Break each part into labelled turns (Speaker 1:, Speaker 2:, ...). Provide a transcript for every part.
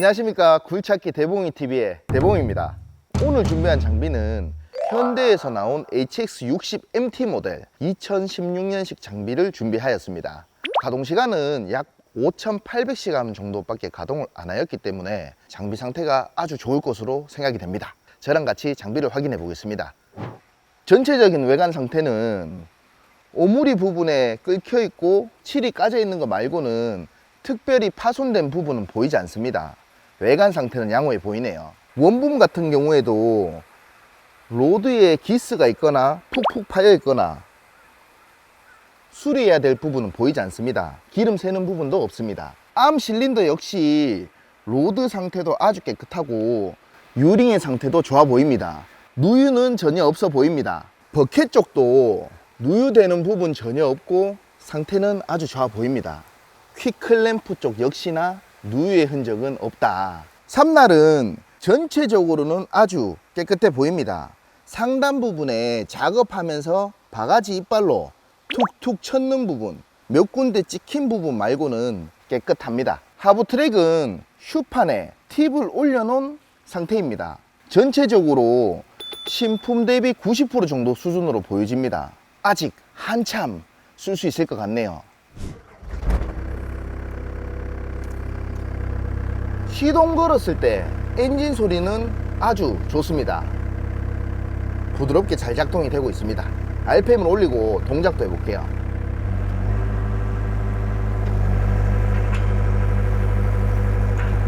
Speaker 1: 안녕하십니까 굴찾기 대봉이 TV의 대봉입니다. 오늘 준비한 장비는 현대에서 나온 HX60MT 모델 2016년식 장비를 준비하였습니다. 가동 시간은 약 5,800시간 정도밖에 가동을 안 하였기 때문에 장비 상태가 아주 좋을 것으로 생각이 됩니다. 저랑 같이 장비를 확인해 보겠습니다. 전체적인 외관 상태는 오므리 부분에 끓여 있고 칠이 까져 있는 거 말고는 특별히 파손된 부분은 보이지 않습니다. 외관 상태는 양호해 보이네요. 원품 같은 경우에도 로드에 기스가 있거나 푹푹 파여 있거나 수리해야 될 부분은 보이지 않습니다. 기름 새는 부분도 없습니다. 암 실린더 역시 로드 상태도 아주 깨끗하고 유링의 상태도 좋아 보입니다. 누유는 전혀 없어 보입니다. 버켓 쪽도 누유되는 부분 전혀 없고 상태는 아주 좋아 보입니다. 퀵클램프 쪽 역시나 누유의 흔적은 없다. 삼날은 전체적으로는 아주 깨끗해 보입니다. 상단 부분에 작업하면서 바가지 이빨로 툭툭 쳤는 부분, 몇 군데 찍힌 부분 말고는 깨끗합니다. 하부 트랙은 슈판에 팁을 올려놓은 상태입니다. 전체적으로 신품 대비 90% 정도 수준으로 보여집니다. 아직 한참 쓸 수 있을 것 같네요. 시동 걸었을 때 엔진 소리는 아주 좋습니다. 부드럽게 잘 작동이 되고 있습니다. RPM을 올리고 동작도 해볼게요.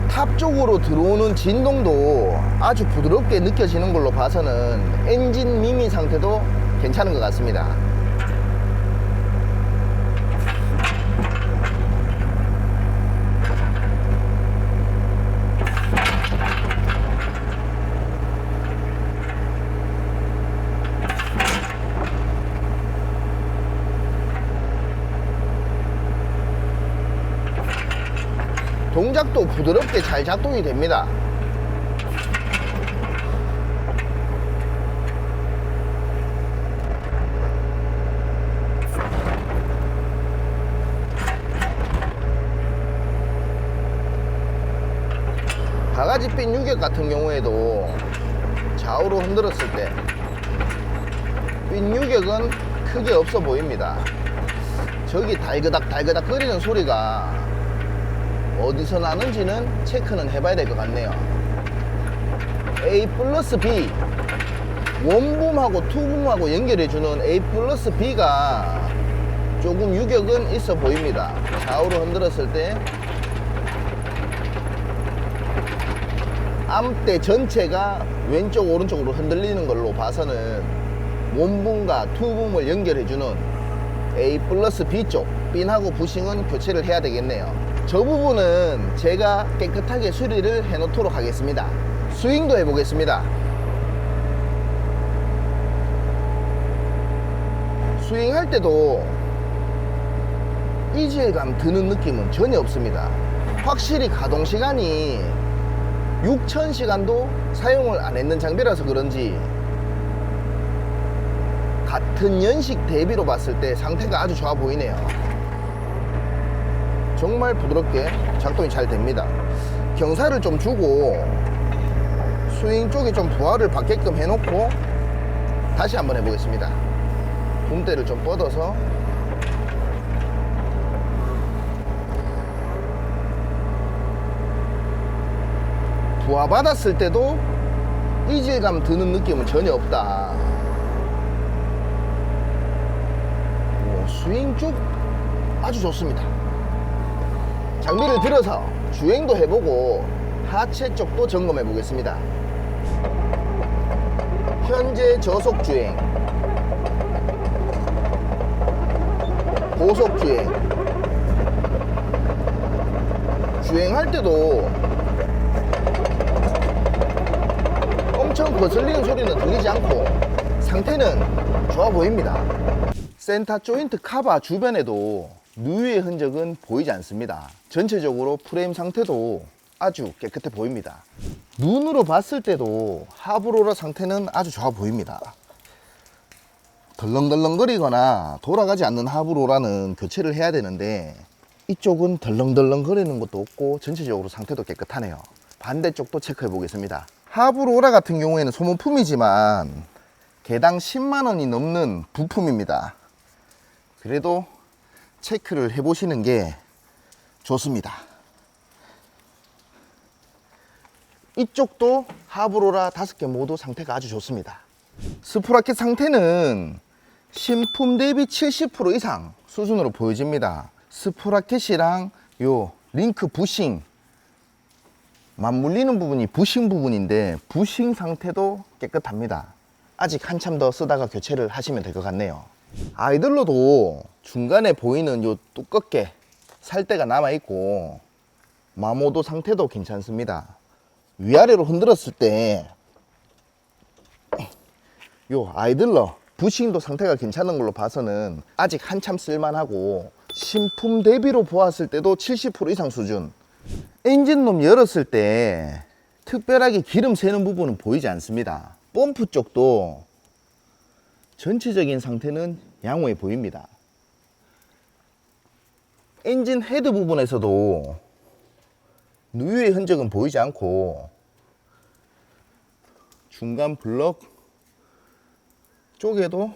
Speaker 1: 탑 쪽으로 들어오는 진동도 아주 부드럽게 느껴지는 걸로 봐서는 엔진 미미 상태도 괜찮은 것 같습니다. 동작도 부드럽게 잘 작동이 됩니다. 바가지핀 유격 같은 경우에도 좌우로 흔들었을 때핀 유격은 크게 없어 보입니다. 저기 달그닥 달그닥 거리는 소리가 어디서 나는지는 체크는 해봐야 될 것 같네요. A 플러스 B 원붐하고 투붐하고 연결해주는 A 플러스 B가 조금 유격은 있어 보입니다. 좌우로 흔들었을 때 암대 전체가 왼쪽 오른쪽으로 흔들리는 걸로 봐서는 원붐과 투붐을 연결해주는 A 플러스 B 쪽 핀하고 부싱은 교체를 해야 되겠네요. 저 부분은 제가 깨끗하게 수리를 해 놓도록 하겠습니다. 스윙도 해 보겠습니다. 스윙할 때도 이질감 드는 느낌은 전혀 없습니다. 확실히 가동 시간이 6,000시간도 사용을 안 했는 장비라서 그런지 같은 연식 대비로 봤을 때 상태가 아주 좋아 보이네요. 정말 부드럽게 작동이 잘 됩니다. 경사를 좀 주고 스윙 쪽에 좀 부하를 받게끔 해놓고 다시 한번 해보겠습니다. 붐대를 좀 뻗어서 부하 받았을 때도 이질감 드는 느낌은 전혀 없다. 오, 스윙 쪽 아주 좋습니다. 장비를 들어서 주행도 해보고 하체 쪽도 점검해 보겠습니다. 현재 저속 주행, 고속 주행, 주행할 때도 엄청 거슬리는 소리는 들리지 않고 상태는 좋아 보입니다. 센터 조인트 카바 주변에도 누유의 흔적은 보이지 않습니다. 전체적으로 프레임 상태도 아주 깨끗해 보입니다. 눈으로 봤을 때도 하브로라 상태는 아주 좋아 보입니다. 덜렁덜렁거리거나 돌아가지 않는 하브로라는 교체를 해야 되는데 이쪽은 덜렁덜렁거리는 것도 없고 전체적으로 상태도 깨끗하네요. 반대쪽도 체크해 보겠습니다. 하브로라 같은 경우에는 소모품이지만 개당 10만 원이 넘는 부품입니다. 그래도 체크를 해 보시는 게 좋습니다. 이쪽도 하브로라 다섯 개 모두 상태가 아주 좋습니다. 스프라켓 상태는 신품 대비 70% 이상 수준으로 보여집니다. 스프라켓이랑 요 링크 부싱 맞물리는 부분이 부싱 부분인데 부싱 상태도 깨끗합니다. 아직 한참 더 쓰다가 교체를 하시면 될 것 같네요. 아이들로도 중간에 보이는 요 두껍게 살대가 남아 있고 마모도 상태도 괜찮습니다. 위아래로 흔들었을 때 요 아이들러 부싱도 상태가 괜찮은 걸로 봐서는 아직 한참 쓸만하고 신품 대비로 보았을 때도 70% 이상 수준 엔진룸 열었을 때 특별하게 기름 새는 부분은 보이지 않습니다 펌프 쪽도 전체적인 상태는 양호해 보입니다 엔진 헤드 부분에서도 누유의 흔적은 보이지 않고 중간 블럭 쪽에도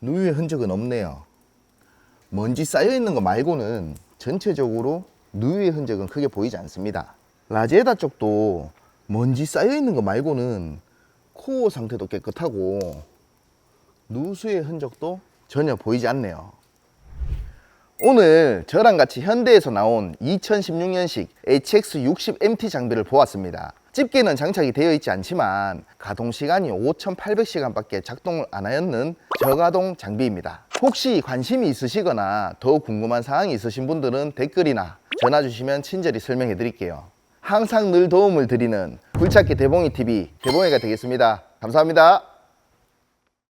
Speaker 1: 누유의 흔적은 없네요. 먼지 쌓여 있는 거 말고는 전체적으로 누유의 흔적은 크게 보이지 않습니다. 라제다 쪽도 먼지 쌓여 있는 거 말고는 코어 상태도 깨끗하고 누수의 흔적도 전혀 보이지 않네요. 오늘 저랑 같이 현대에서 나온 2016년식 HX60MT 장비를 보았습니다. 집게는 장착이 되어 있지 않지만 가동 시간이 5,800시간밖에 작동을 안 하였는 저가동 장비입니다. 혹시 관심이 있으시거나 더 궁금한 사항이 있으신 분들은 댓글이나 전화 주시면 친절히 설명해 드릴게요. 항상 늘 도움을 드리는 굴찾기 대봉이 TV 대봉이가 되겠습니다. 감사합니다.